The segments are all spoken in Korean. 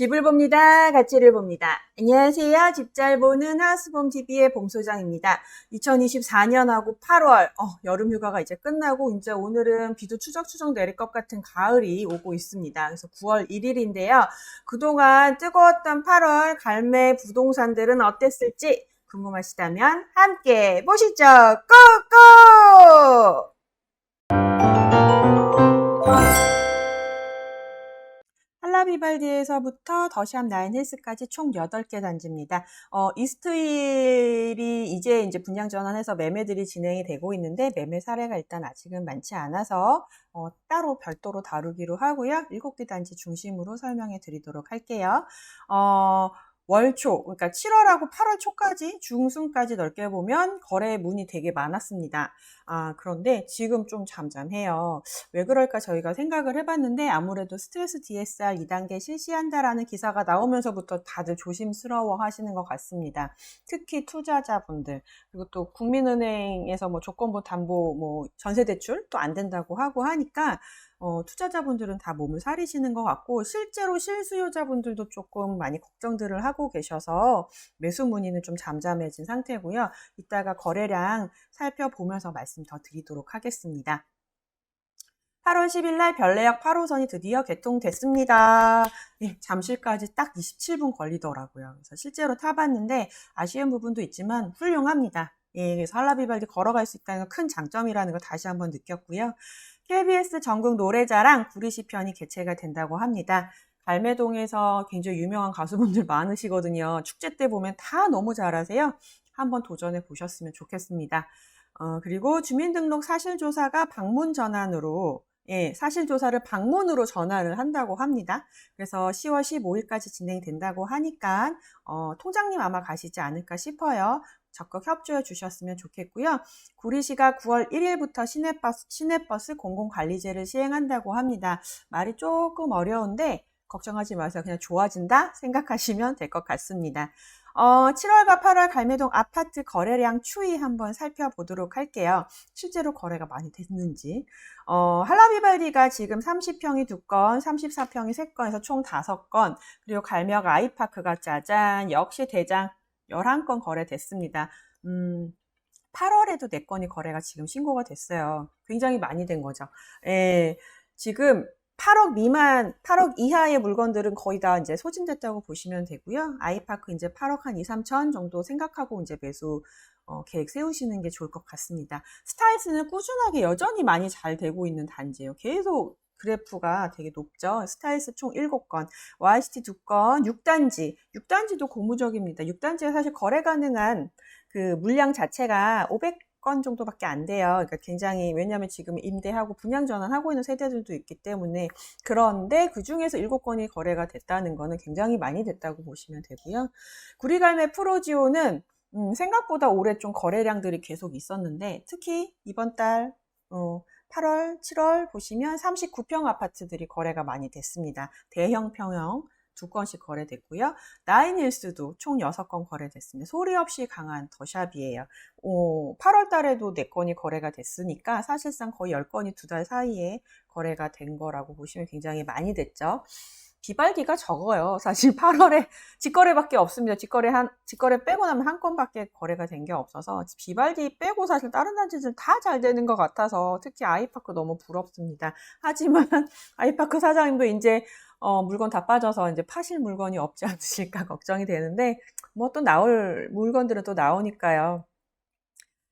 집을 봅니다. 가치를 봅니다. 안녕하세요. 집 잘 보는 하우스봄 TV의 봄소장입니다. 2024년하고 8월, 어, 여름 휴가가 이제 끝나고, 이제 오늘은 비도 추적추적 내릴 것 같은 가을이 오고 있습니다. 그래서 9월 1일인데요. 그동안 뜨거웠던 8월 갈매 부동산들은 어땠을지 궁금하시다면 함께 보시죠. 고고! 비발디에서부터 더샵 나인힐스까지 총 8개 단지입니다. 어, 이스트힐이 이제 이제 분양 전환해서 매매들이 진행이 되고 있는데 매매 사례가 일단 아직은 많지 않아서 어, 따로 별도로 다루기로 하고요. 7개 단지 중심으로 설명해 드리도록 할게요. 어, 월초, 그러니까 7월하고 8월 초까지 중순까지 넓게 보면 거래 문이 되게 많았습니다. 아, 그런데 지금 좀 잠잠해요. 왜 그럴까 저희가 생각을 해봤는데 아무래도 스트레스 DSR 2단계 실시한다라는 기사가 나오면서부터 다들 조심스러워 하시는 것 같습니다. 특히 투자자분들, 그리고 또 국민은행에서 뭐 조건부 담보, 뭐 전세대출 또 안 된다고 하고 하니까 어, 투자자분들은 다 몸을 사리시는 것 같고 실제로 실수요자분들도 조금 많이 걱정들을 하고 계셔서 매수 문의는 좀 잠잠해진 상태고요. 이따가 거래량 살펴보면서 말씀 더 드리도록 하겠습니다. 8월 10일 날 별내역 8호선이 드디어 개통됐습니다. 예, 잠실까지 딱 27분 걸리더라고요. 그래서 실제로 타봤는데 아쉬운 부분도 있지만 훌륭합니다. 예, 그래서 할라비발디 걸어갈 수 있다는 큰 장점이라는 걸 다시 한번 느꼈고요. KBS 전국 노래자랑 구리시 편이 개최가 된다고 합니다. 갈매동에서 굉장히 유명한 가수분들 많으시거든요. 축제 때 보면 다 너무 잘하세요. 한번 도전해 보셨으면 좋겠습니다. 어, 그리고 주민등록 사실조사가 방문 전환으로 예, 사실조사를 방문으로 전환을 한다고 합니다. 그래서 10월 15일까지 진행이 된다고 하니까 어, 통장님 아마 가시지 않을까 싶어요. 적극 협조해 주셨으면 좋겠고요. 구리시가 9월 1일부터 시내버스, 시내버스 공공관리제를 시행한다고 합니다. 말이 조금 어려운데 걱정하지 마세요. 그냥 좋아진다 생각하시면 될 것 같습니다. 어, 7월과 8월 갈매동 아파트 거래량 추이 한번 살펴보도록 할게요. 실제로 거래가 많이 됐는지. 어, 할라비발디가 지금 30평이 2건, 34평이 3건에서 총 5건, 그리고 갈매역 아이파크가 짜잔, 역시 대장 11건 거래됐습니다. 음, 8월에도 4건이 거래가 지금 신고가 됐어요. 굉장히 많이 된 거죠. 예, 지금 8억 미만, 8억 이하의 물건들은 거의 다 이제 소진됐다고 보시면 되고요. 아이파크 이제 8억 한 2, 3천 정도 생각하고 이제 매수 어, 계획 세우시는 게 좋을 것 같습니다. 스타일스는 꾸준하게 여전히 많이 잘 되고 있는 단지예요. 계속 그래프가 되게 높죠. 스타일스 총 7건, YCT 2건, 6단지. 6단지도 고무적입니다. 6단지가 사실 거래 가능한 그 물량 자체가 500 건 정도밖에 안 돼요. 그러니까 굉장히, 왜냐하면 지금 임대하고 분양 전환하고 있는 세대들도 있기 때문에. 그런데 그 중에서 7건이 거래가 됐다는 거는 굉장히 많이 됐다고 보시면 되고요. 구리갈매 프로지오는 음, 생각보다 올해 좀 거래량들이 계속 있었는데, 특히 이번 달, 어, 8월, 7월 보시면 39평 아파트들이 거래가 많이 됐습니다. 대형 평형 두 건씩 거래됐고요. 나인힐스도 총 6건 거래됐습니다. 소리 없이 강한 더샵이에요. 오, 8월 달에도 4건이 거래가 됐으니까 사실상 거의 10건이 두 달 사이에 거래가 된 거라고 보시면 굉장히 많이 됐죠. 비발기가 적어요. 사실 8월에 직거래밖에 없습니다. 직거래 한 직거래 빼고 나면 한 건밖에 거래가 된 게 없어서 비발기 빼고 사실 다른 단지들 다 잘 되는 것 같아서 특히 아이파크 너무 부럽습니다. 하지만 아이파크 사장님도 이제 어, 물건 다 빠져서 이제 파실 물건이 없지 않으실까 걱정이 되는데 뭐 또 나올 물건들은 또 나오니까요.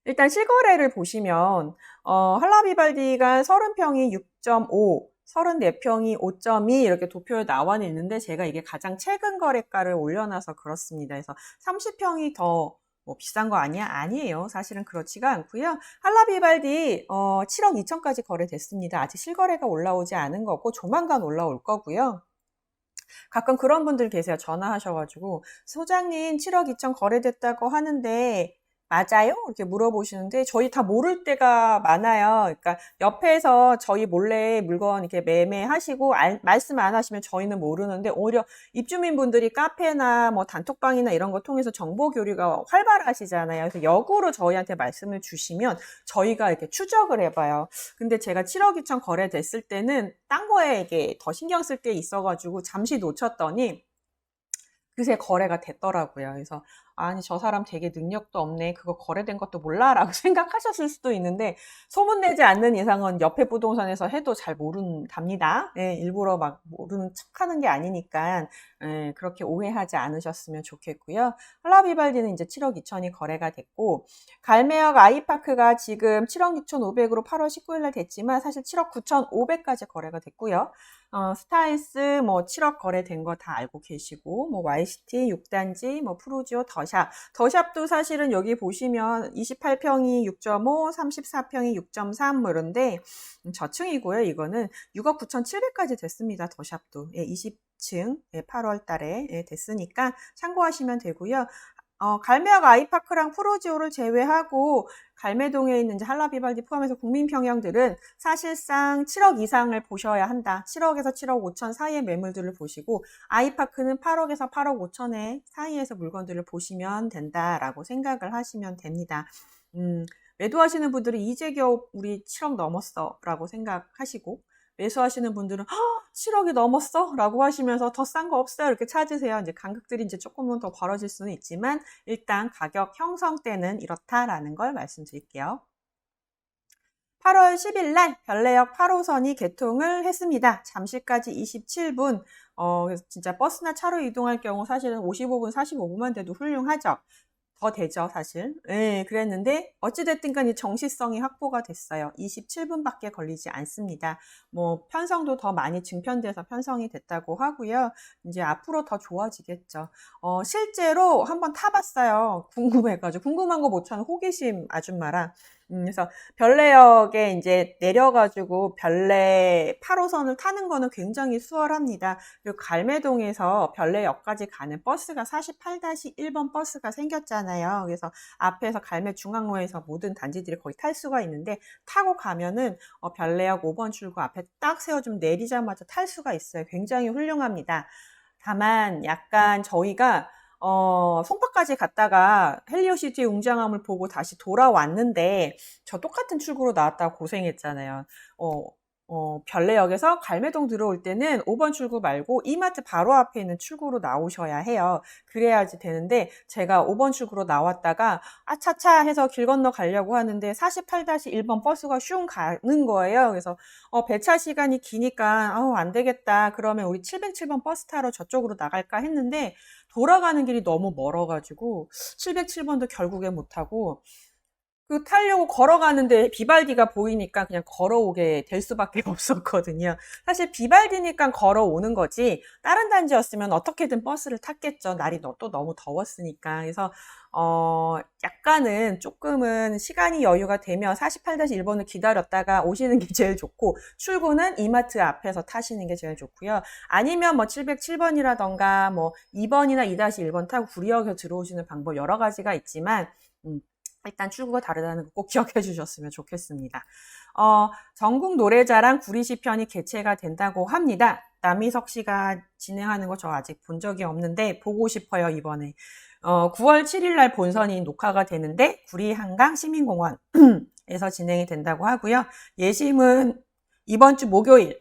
일단 실거래를 보시면 어, 할라비발디가 30평이 6.5 34평이 5.2 이렇게 도표에 나와 있는데 제가 이게 가장 최근 거래가를 올려놔서 그렇습니다. 그래서 30평이 더 뭐 비싼 거 아니야? 아니에요. 사실은 그렇지가 않고요. 할라비발디 어, 7억 2천까지 거래됐습니다. 아직 실거래가 올라오지 않은 거고 조만간 올라올 거고요. 가끔 그런 분들 계세요. 전화하셔가지고 소장님 7억 2천 거래됐다고 하는데 맞아요? 이렇게 물어보시는데 저희 다 모를 때가 많아요. 그러니까 옆에서 저희 몰래 물건 이렇게 매매하시고 알, 말씀 안 하시면 저희는 모르는데 오히려 입주민분들이 카페나 뭐 단톡방이나 이런 거 통해서 정보 교류가 활발하시잖아요. 그래서 역으로 저희한테 말씀을 주시면 저희가 이렇게 추적을 해봐요. 근데 제가 7억 2천 거래됐을 때는 딴 거에 이게 더 신경 쓸 게 있어가지고 잠시 놓쳤더니 그새 거래가 됐더라고요. 그래서 아니 저 사람 되게 능력도 없네. 그거 거래된 것도 몰라라고 생각하셨을 수도 있는데 소문내지 않는 이상은 옆에 부동산에서 해도 잘 모른답니다. 예, 일부러 막 모르는 척하는 게 아니니까 예, 그렇게 오해하지 않으셨으면 좋겠고요. 할라비발디는 이제 7억 2천이 거래가 됐고 갈매역 아이파크가 지금 7억 6천5백으로 8월 19일 날 됐지만 사실 7억 9천 5백까지 거래가 됐고요. 어, 스타일스 뭐 7억 거래된 거 다 알고 계시고 뭐 YCT 6단지 뭐 프로지오 더 샵. 더샵도 사실은 여기 보시면 28평이 6.5 34평이 6.3뭐 이런데 음, 저층이고요 이거는. 6억 9천7백까지 됐습니다 더샵도. 예, 20층. 예, 8월 달에. 예, 됐으니까 참고하시면 되고요 어, 갈매역 아이파크랑 프로지오를 제외하고 갈매동에 있는 한라비발디 포함해서 국민평형들은 사실상 7억 이상을 보셔야 한다. 7억에서 7억 5천 사이의 매물들을 보시고 아이파크는 8억에서 8억 5천의 사이에서 물건들을 보시면 된다라고 생각을 하시면 됩니다. 음, 매도하시는 분들은 이제 겨우 우리 7억 넘었어 라고 생각하시고 매수하시는 분들은 7억이 넘었어? 라고 하시면서 더 싼 거 없어요? 이렇게 찾으세요. 이제 간극들이 이제 조금은 더 벌어질 수는 있지만 일단 가격 형성 때는 이렇다라는 걸 말씀드릴게요. 8월 10일 날 별내역 8호선이 개통을 했습니다. 잠시까지 27분. 어, 진짜 버스나 차로 이동할 경우 사실은 55분, 45분만 돼도 훌륭하죠. 더 되죠, 사실. 예, 그랬는데, 어찌됐든 간에 정시성이 확보가 됐어요. 27분밖에 걸리지 않습니다. 뭐, 편성도 더 많이 증편돼서 편성이 됐다고 하고요. 이제 앞으로 더 좋아지겠죠. 어, 실제로 한번 타봤어요. 궁금해가지고. 궁금한 거 못 찾는 호기심 아줌마랑. 음, 그래서 별내역에 이제 내려가지고 별내 8호선을 타는 거는 굉장히 수월합니다. 그리고 갈매동에서 별내역까지 가는 버스가 48-1번 버스가 생겼잖아요. 그래서 앞에서 갈매 중앙로에서 모든 단지들이 거의 탈 수가 있는데 타고 가면은 어, 별내역 5번 출구 앞에 딱 세워주면 내리자마자 탈 수가 있어요. 굉장히 훌륭합니다. 다만 약간 저희가 어, 송파까지 갔다가 헬리오시티의 웅장함을 보고 다시 돌아왔는데 저 똑같은 출구로 나왔다고 고생했잖아요. 어, 어, 별내역에서 갈매동 들어올 때는 5번 출구 말고 이마트 바로 앞에 있는 출구로 나오셔야 해요. 그래야지 되는데 제가 5번 출구로 나왔다가 아차차 해서 길 건너 가려고 하는데 48-1번 버스가 슝 가는 거예요. 그래서 어, 배차 시간이 기니까 아우 안 되겠다. 그러면 우리 707번 버스 타러 저쪽으로 나갈까 했는데 돌아가는 길이 너무 멀어가지고 707번도 결국에 못하고 그 타려고 걸어가는데 비발디가 보이니까 그냥 걸어오게 될 수밖에 없었거든요. 사실 비발디니까 걸어오는 거지 다른 단지였으면 어떻게든 버스를 탔겠죠. 날이 또 너무 더웠으니까. 그래서 어 약간은 조금은 시간이 여유가 되면 48-1번을 기다렸다가 오시는 게 제일 좋고 출구는 이마트 앞에서 타시는 게 제일 좋고요. 아니면 뭐 707번이라던가 뭐 2번이나 2-1번 타고 구리역에 들어오시는 방법 여러 가지가 있지만 음, 일단 출구가 다르다는 거 꼭 기억해 주셨으면 좋겠습니다. 어, 전국 노래자랑 구리시 편이 개최가 된다고 합니다. 남희석 씨가 진행하는 거 저 아직 본 적이 없는데 보고 싶어요, 이번에. 어, 9월 7일 날 본선이 녹화가 되는데 구리 한강 시민공원에서 진행이 된다고 하고요. 예심은 이번 주 목요일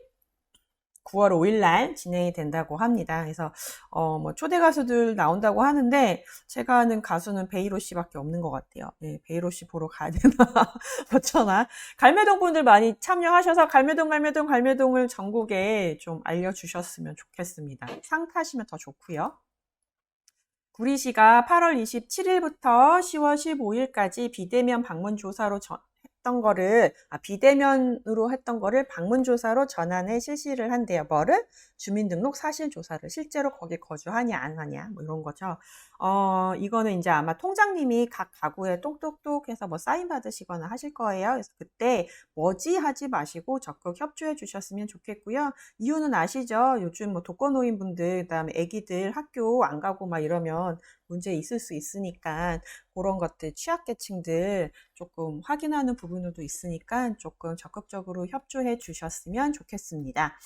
9월 5일 날 진행이 된다고 합니다. 그래서 어 뭐 초대 가수들 나온다고 하는데 제가 아는 가수는 베이로 씨밖에 없는 것 같아요. 네, 베이로 씨 보러 가야 되나 어쩌나. 갈매동 분들 많이 참여하셔서 갈매동 갈매동 갈매동을 전국에 좀 알려주셨으면 좋겠습니다. 상 타시면 더 좋고요. 구리 시가 8월 27일부터 10월 15일까지 비대면 방문 조사로 전, 했던 거를 아, 비대면으로 했던 거를 방문 조사로 전환해 실시를 한대요. 뭐를? 주민등록 사실 조사를 실제로 거기 거주하냐 안 하냐 뭐 이런 거죠. 어 이거는 이제 아마 통장님이 각 가구에 똑똑똑 해서 뭐 사인 받으시거나 하실 거예요. 그래서 그때 뭐지 하지 마시고 적극 협조해 주셨으면 좋겠고요. 이유는 아시죠? 요즘 뭐 독거노인분들 그다음에 아기들 학교 안 가고 막 이러면 문제 있을 수 있으니까 그런 것들 취약계층들 조금 확인하는 부분도 있으니까 조금 적극적으로 협조해 주셨으면 좋겠습니다.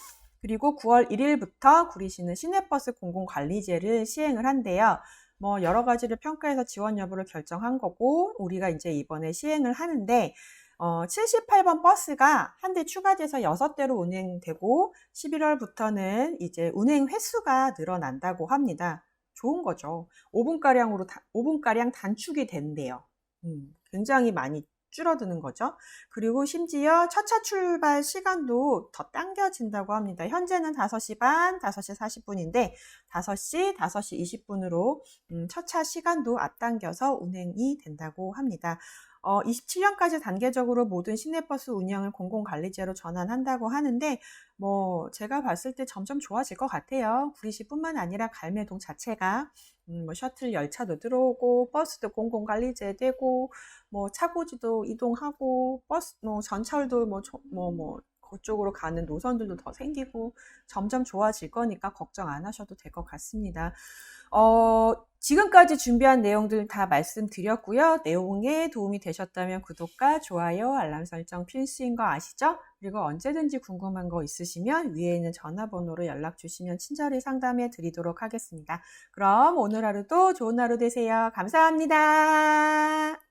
그리고 9월 1일부터 구리시는 시내버스 공공관리제를 시행을 한대요. 뭐 여러 가지를 평가해서 지원 여부를 결정한 거고 우리가 이제 이번에 시행을 하는데 어, 78번 버스가 한 대 추가돼서 6대로 운행되고 11월부터는 이제 운행 횟수가 늘어난다고 합니다. 좋은 거죠. 5분가량으로, 5분가량 단축이 된대요. 음, 굉장히 많이 줄어드는 거죠. 그리고 심지어 첫차 출발 시간도 더 당겨진다고 합니다. 현재는 5시 반, 5시 40분인데 5시, 5시 20분으로 음, 첫차 시간도 앞당겨서 운행이 된다고 합니다. 어, 27년까지 단계적으로 모든 시내버스 운영을 공공관리제로 전환한다고 하는데, 뭐, 제가 봤을 때 점점 좋아질 것 같아요. 구리시뿐만 아니라 갈매동 자체가, 음, 뭐, 셔틀 열차도 들어오고, 버스도 공공관리제 되고, 뭐, 차고지도 이동하고, 버스, 뭐, 전철도 뭐, 저- 뭐, 뭐, 그쪽으로 가는 노선들도 더 생기고, 점점 좋아질 거니까 걱정 안 하셔도 될 것 같습니다. 어, 지금까지 준비한 내용들 다 말씀드렸고요. 내용에 도움이 되셨다면 구독과 좋아요, 알람 설정 필수인 거 아시죠? 그리고 언제든지 궁금한 거 있으시면 위에 있는 전화번호로 연락 주시면 친절히 상담해 드리도록 하겠습니다. 그럼 오늘 하루도 좋은 하루 되세요. 감사합니다.